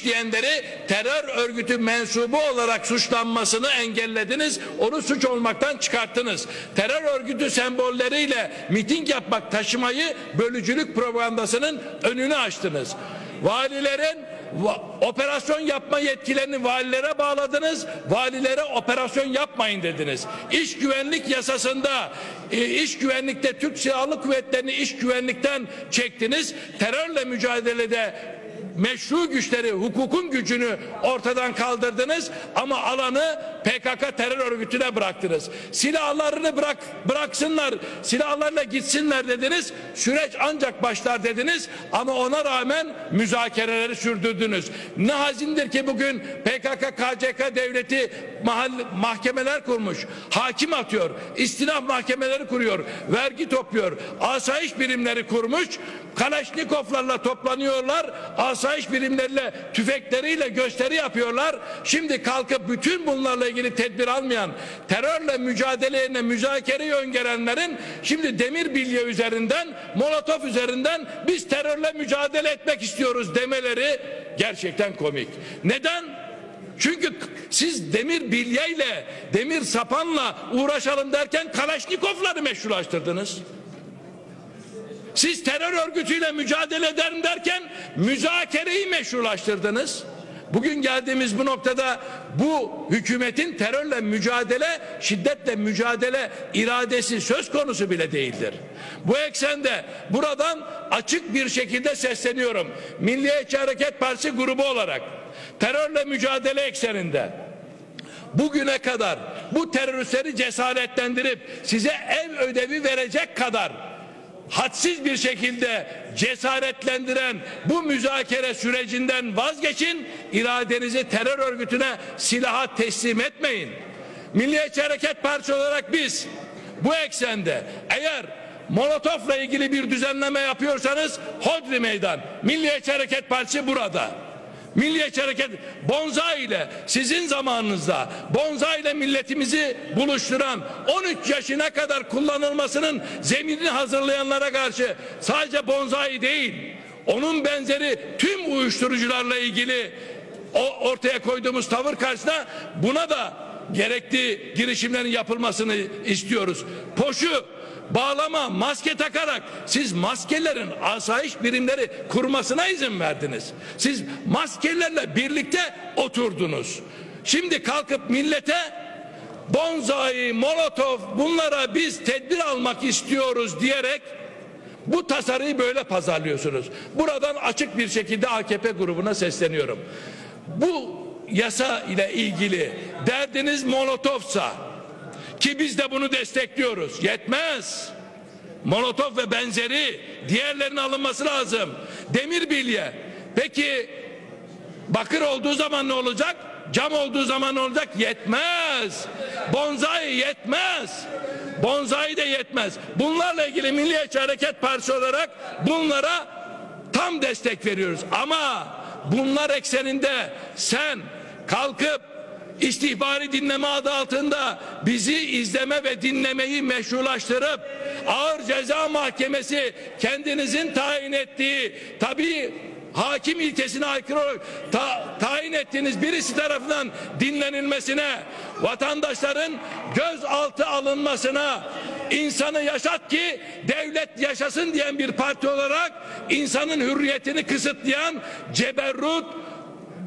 işleyenleri terör örgütü mensubu olarak suçlanmasını engellediniz. Onu suç olmaktan çıkarttınız. Terör örgütü sembolleriyle miting yapmak, taşımayı bölücülük propagandasının önünü açtınız. Valilerin va- operasyon yapma yetkilerini valilere bağladınız. Valilere operasyon yapmayın dediniz. İş güvenlik yasasında e, iş güvenlikte Türk Silahlı Kuvvetleri'ni iş güvenlikten çektiniz. Terörle mücadelede meşru güçleri, hukukun gücünü ortadan kaldırdınız ama alanı PKK terör örgütüne bıraktınız. Silahlarını bırak bıraksınlar, silahlarla gitsinler dediniz. Süreç ancak başlar dediniz ama ona rağmen müzakereleri sürdürdünüz. Ne hazindir ki bugün PKK KCK devleti mahal, mahkemeler kurmuş. Hakim atıyor. istinaf mahkemeleri kuruyor. Vergi topluyor. Asayiş birimleri kurmuş. Kalaşnikovlarla toplanıyorlar. Asayiş birimleriyle tüfekleriyle gösteri yapıyorlar. Şimdi kalkıp bütün bunlarla ilgili tedbir almayan terörle mücadelelerine müzakereyi öngörenlerin şimdi demir bilye üzerinden molotof üzerinden biz terörle mücadele etmek istiyoruz demeleri gerçekten komik. Neden? Çünkü siz demir bilyeyle, demir sapanla uğraşalım derken Kalaşnikovları meşrulaştırdınız. Siz terör örgütüyle mücadele ederim derken müzakereyi meşrulaştırdınız. Bugün geldiğimiz bu noktada bu hükümetin terörle mücadele, şiddetle mücadele iradesi söz konusu bile değildir. Bu eksende buradan açık bir şekilde sesleniyorum. Milliyetçi Hareket Partisi grubu olarak terörle mücadele ekseninde bugüne kadar bu teröristleri cesaretlendirip size ev ödevi verecek kadar hadsiz bir şekilde cesaretlendiren bu müzakere sürecinden vazgeçin, iradenizi terör örgütüne silaha teslim etmeyin. Milliyetçi Hareket Partisi olarak biz bu eksende eğer Molotof'la ilgili bir düzenleme yapıyorsanız Hodri Meydan, Milliyetçi Hareket Partisi burada. Milliyetçi Hareket Bonza ile sizin zamanınızda Bonza ile milletimizi buluşturan 13 yaşına kadar kullanılmasının zeminini hazırlayanlara karşı sadece Bonzai değil onun benzeri tüm uyuşturucularla ilgili o ortaya koyduğumuz tavır karşısında buna da gerekli girişimlerin yapılmasını istiyoruz. Poşu bağlama, maske takarak siz maskelerin asayiş birimleri kurmasına izin verdiniz. Siz maskelerle birlikte oturdunuz. Şimdi kalkıp millete bonzai, molotof bunlara biz tedbir almak istiyoruz diyerek bu tasarıyı böyle pazarlıyorsunuz. Buradan açık bir şekilde AKP grubuna sesleniyorum. Bu yasa ile ilgili derdiniz molotofsa ki biz de bunu destekliyoruz. Yetmez. Molotof ve benzeri diğerlerinin alınması lazım. Demir bilye. Peki bakır olduğu zaman ne olacak? Cam olduğu zaman ne olacak? Yetmez. Bonzai yetmez. Bonzai de yetmez. Bunlarla ilgili Milliyetçi Hareket Partisi olarak bunlara tam destek veriyoruz. Ama bunlar ekseninde sen kalkıp istihbari dinleme adı altında bizi izleme ve dinlemeyi meşrulaştırıp ağır ceza mahkemesi kendinizin tayin ettiği tabi hakim ilkesine aykırı olarak ta- tayin ettiğiniz birisi tarafından dinlenilmesine vatandaşların gözaltı alınmasına insanı yaşat ki devlet yaşasın diyen bir parti olarak insanın hürriyetini kısıtlayan ceberrut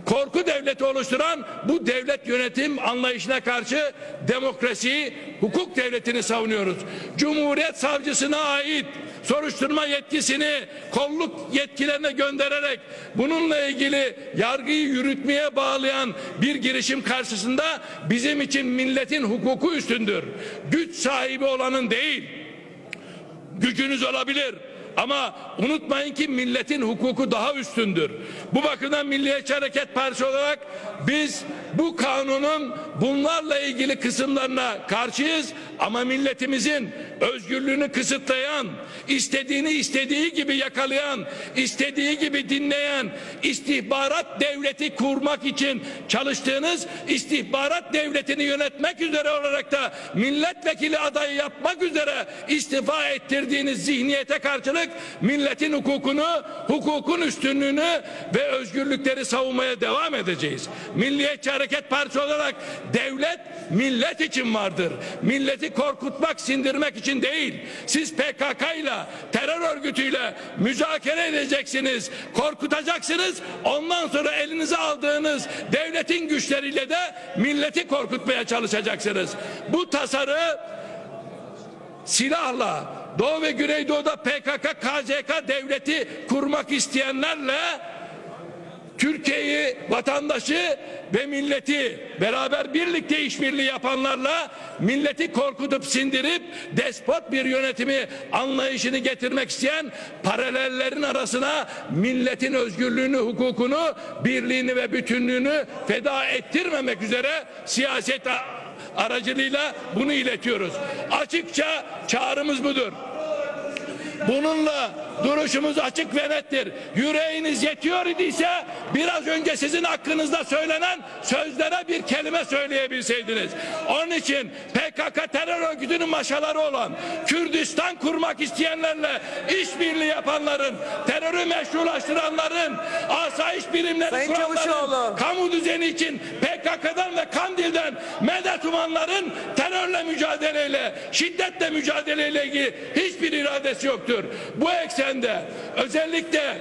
korku devleti oluşturan bu devlet yönetim anlayışına karşı demokrasiyi, hukuk devletini savunuyoruz. Cumhuriyet savcısına ait soruşturma yetkisini kolluk yetkilerine göndererek bununla ilgili yargıyı yürütmeye bağlayan bir girişim karşısında bizim için milletin hukuku üstündür. Güç sahibi olanın değil gücünüz olabilir. Ama unutmayın ki milletin hukuku daha üstündür. Bu bakımdan Milliyetçi Hareket Partisi olarak biz bu kanunun bunlarla ilgili kısımlarına karşıyız ama milletimizin özgürlüğünü kısıtlayan, istediğini istediği gibi yakalayan, istediği gibi dinleyen istihbarat devleti kurmak için çalıştığınız istihbarat devletini yönetmek üzere olarak da milletvekili adayı yapmak üzere istifa ettirdiğiniz zihniyete karşılık milletin hukukunu, hukukun üstünlüğünü ve özgürlükleri savunmaya devam edeceğiz. Milliyetçi Hareket Partisi olarak devlet millet için vardır. Milleti korkutmak, sindirmek için değil. Siz PKK ile, terör örgütüyle müzakere edeceksiniz, korkutacaksınız. Ondan sonra elinize aldığınız devletin güçleriyle de milleti korkutmaya çalışacaksınız. Bu tasarı silahla Doğu ve Güneydoğu'da PKK, KCK devleti kurmak isteyenlerle Türkiye'yi, vatandaşı ve milleti beraber birlikte işbirliği yapanlarla milleti korkutup sindirip despot bir yönetimi anlayışını getirmek isteyen paralellerin arasına milletin özgürlüğünü, hukukunu, birliğini ve bütünlüğünü feda ettirmemek üzere siyaset aracılığıyla bunu iletiyoruz. Açıkça çağrımız budur. Bununla duruşumuz açık ve nettir. Yüreğiniz yetiyor idiyse biraz önce sizin hakkınızda söylenen sözlere bir kelime söyleyebilseydiniz. Onun için PKK terör örgütünün maşaları olan Kürdistan kurmak isteyenlerle işbirliği yapanların, terörü meşrulaştıranların, asayiş birimleri Sayın kuranların, kamu düzeni için PKK'dan ve Kandil'den medet umanların terörle mücadeleyle, şiddetle mücadeleyle ilgili hiçbir iradesi yoktur. Bu eksende özellikle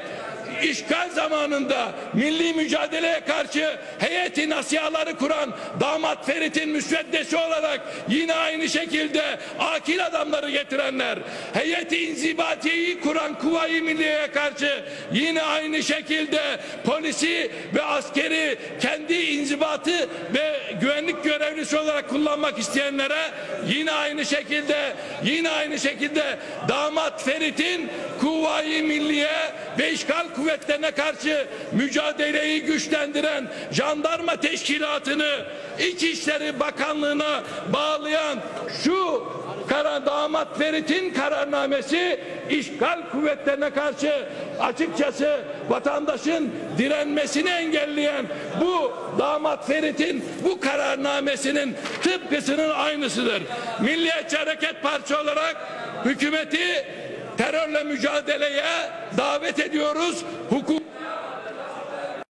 işgal zamanında milli mücadeleye karşı heyeti nasihaları kuran damat Ferit'in müsveddesi olarak yine aynı şekilde akil adamları getirenler heyeti inzibatiyeyi kuran Kuvayi Milliye'ye karşı yine aynı şekilde polisi ve askeri kendi inzibatı ve güvenlik görevlisi olarak kullanmak isteyenlere yine aynı şekilde yine aynı şekilde damat Ferit'in Kuvayi Milliye ve işgal kuvvetlerine karşı mücadeleyi güçlendiren jandarma teşkilatını İçişleri Bakanlığı'na bağlayan şu kara damat Ferit'in kararnamesi işgal kuvvetlerine karşı açıkçası vatandaşın direnmesini engelleyen bu damat Ferit'in bu kararnamesinin tıpkısının aynısıdır. Milliyetçi Hareket Partisi olarak hükümeti terörle mücadeleye davet ediyoruz. Hukuk